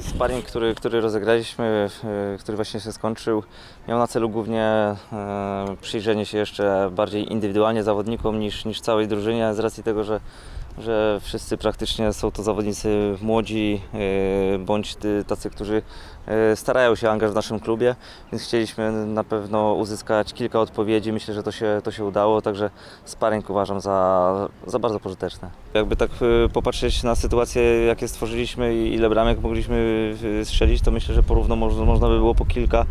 Sparring, który, który rozegraliśmy, e, który właśnie się skończył, miał na celu głównie e, przyjrzenie się jeszcze bardziej indywidualnie zawodnikom niż, niż całej drużynie, z racji tego, że, że wszyscy praktycznie są to zawodnicy młodzi, e, bądź tacy, którzy e, starają się angaż w naszym klubie, więc chcieliśmy na pewno uzyskać kilka odpowiedzi. Myślę, że to się, to się udało, także sparring uważam za, za bardzo pożyteczne. Jakby tak e, popatrzeć na sytuację, jakie stworzyliśmy i ile bramek mogliśmy strzelić, to myślę, że porówno można, by było po kilka,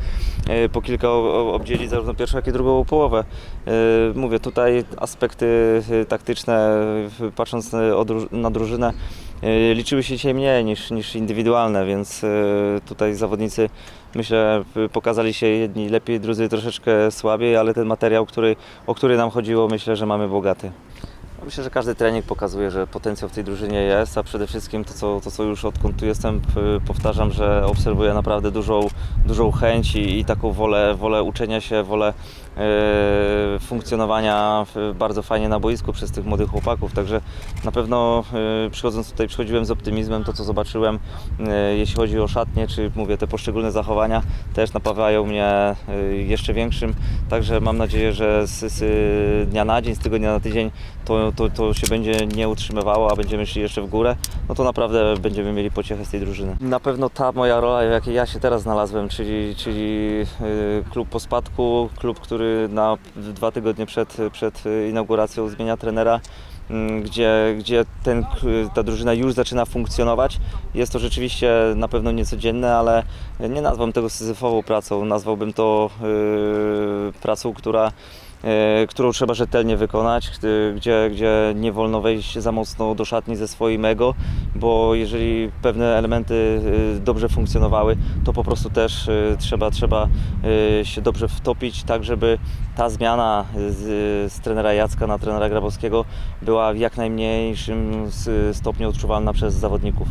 po kilka obdzielić zarówno pierwszą, jak i drugą połowę. Mówię, tutaj aspekty taktyczne, patrząc e, na drużynę, e, liczyły się dzisiaj mniej niż, niż indywidualne, więc e, tutaj zawodnicy myślę pokazali się jedni lepiej, drudzy troszeczkę słabiej, ale ten materiał, który, o który nam chodziło, myślę, że mamy bogaty. Myślę, że każdy trening pokazuje, że potencjał w tej drużynie jest, a przede wszystkim to, co, to, co już odkąd tu jestem, powtarzam, że obserwuję naprawdę dużą, dużą chęć i, i taką wolę, wolę uczenia się, wolę e, funkcjonowania bardzo fajnie na boisku przez tych młodych chłopaków. Także na pewno e, przychodząc tutaj, przychodziłem z optymizmem. To, co zobaczyłem, e, jeśli chodzi o szatnie, czy mówię, te poszczególne zachowania, też napawają mnie e, jeszcze większym. Także mam nadzieję, że z, z dnia na dzień, z tygodnia na tydzień to, to, to się będzie nie utrzymywało, a będziemy szli jeszcze w górę, no to naprawdę będziemy mieli pociechę z tej drużyny. Na pewno ta moja rola, w jakiej ja się teraz znalazłem, czyli, czyli y, klub po spadku, klub, który na dwa tygodnie przed, przed inauguracją zmienia trenera, mm, gdzie, gdzie ten, ta drużyna już zaczyna funkcjonować. Jest to rzeczywiście na pewno niecodzienne, ale nie nazwałbym tego syzyfową pracą, nazwałbym to y, pracą, która którą trzeba rzetelnie wykonać, gdzie, gdzie nie wolno wejść za mocno do szatni ze swoim ego, bo jeżeli pewne elementy e, dobrze funkcjonowały, to po prostu też e, trzeba, trzeba e, się dobrze wtopić, tak żeby ta zmiana z, z trenera Jacka na trenera Grabowskiego była w jak najmniejszym stopniu odczuwalna przez zawodników.